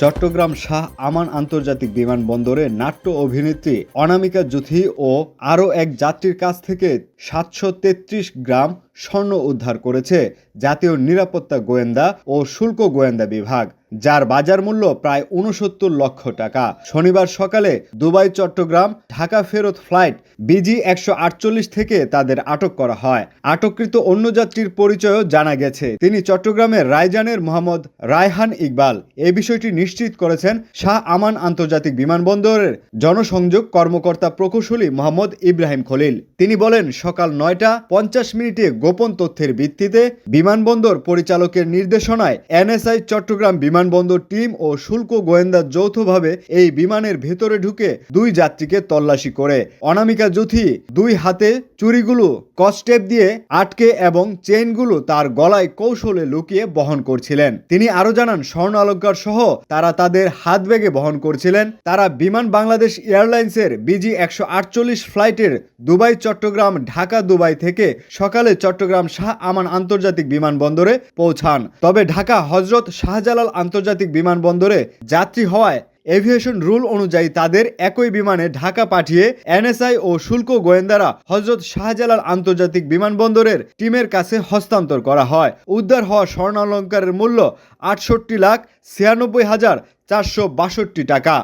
চট্টগ্রাম শাহ আমান আন্তর্জাতিক বিমানবন্দরে নাট্য অভিনেত্রী অনামিকা জ্যোথি ও আরও এক যাত্রীর কাছ থেকে সাতশো তেত্রিশ গ্রাম স্বর্ণ উদ্ধার করেছে জাতীয় নিরাপত্তা গোয়েন্দা ও শুল্ক গোয়েন্দা বিভাগ। যার বাজার মূল্য প্রায় উনসত্তর লক্ষ টাকা। শনিবার সকালে দুবাই, চট্টগ্রাম, ঢাকা ফেরত ফ্লাইট বিজি একশো আটচল্লিশ থেকে তাদের আটক করা হয়। আটককৃত অন্য যাত্রীর পরিচয়ও জানা গেছে। তিনি চট্টগ্রামের রায়জানের মোহাম্মদ রায়হান ইকবাল। এই বিষয়টি নিশ্চিত করেছেন শাহ আমান আন্তর্জাতিক বিমানবন্দরের জনসংযোগ কর্মকর্তা প্রকৌশলী মোহাম্মদ ইব্রাহিম খলিল। তিনি বলেন, সকাল নয়টা পঞ্চাশ মিনিটে গোপন তথ্যের ভিত্তিতে বিমানবন্দর পরিচালকের নির্দেশনায় এনএসআই চট্টগ্রাম বিমানবন্দর টিম ও শুল্ক গোয়েন্দা যৌথভাবে এই বিমানের ভেতরে ঢুকে দুই যাত্রীকে তল্লাশি করে। অনামিকা জুথি দুই হাতে চুরিগুলো, কস্টেপ দিয়ে আটকে এবং চেইনগুলো তার গলায় কৌশলে লুকিয়ে বহন করছিলেন। তিনি আরও জানান, স্বর্ণ অলঙ্কার সহ তারা তাদের হাত ব্যাগে বহন করছিলেন। তারা বিমান বাংলাদেশ এয়ারলাইন্সের বিজি একশো আটচল্লিশ ফ্লাইটের দুবাই, চট্টগ্রাম, ঢাকা, দুবাই থেকে সকালে চট্টগ্রাম শাহ আমান আন্তর্জাতিক বিমানবন্দরে পৌঁছান। তবে ঢাকা হজরত শাহজালাল আন্তর্জাতিক বিমানবন্দরে যাত্রী হওয়ায় এভিয়েশন রুল অনুযায়ী তাদের একই বিমানে ঢাকা পাঠিয়ে এনএসআই ও শুল্ক গোয়েন্দারা হজরত শাহজালাল আন্তর্জাতিক বিমানবন্দরের টিমের কাছে হস্তান্তর করা হয়। উদ্ধার হওয়া স্বর্ণালঙ্কারের মূল্য আটষট্টি লাখ ছিয়ানব্বই হাজার চারশো বাষট্টি টাকা।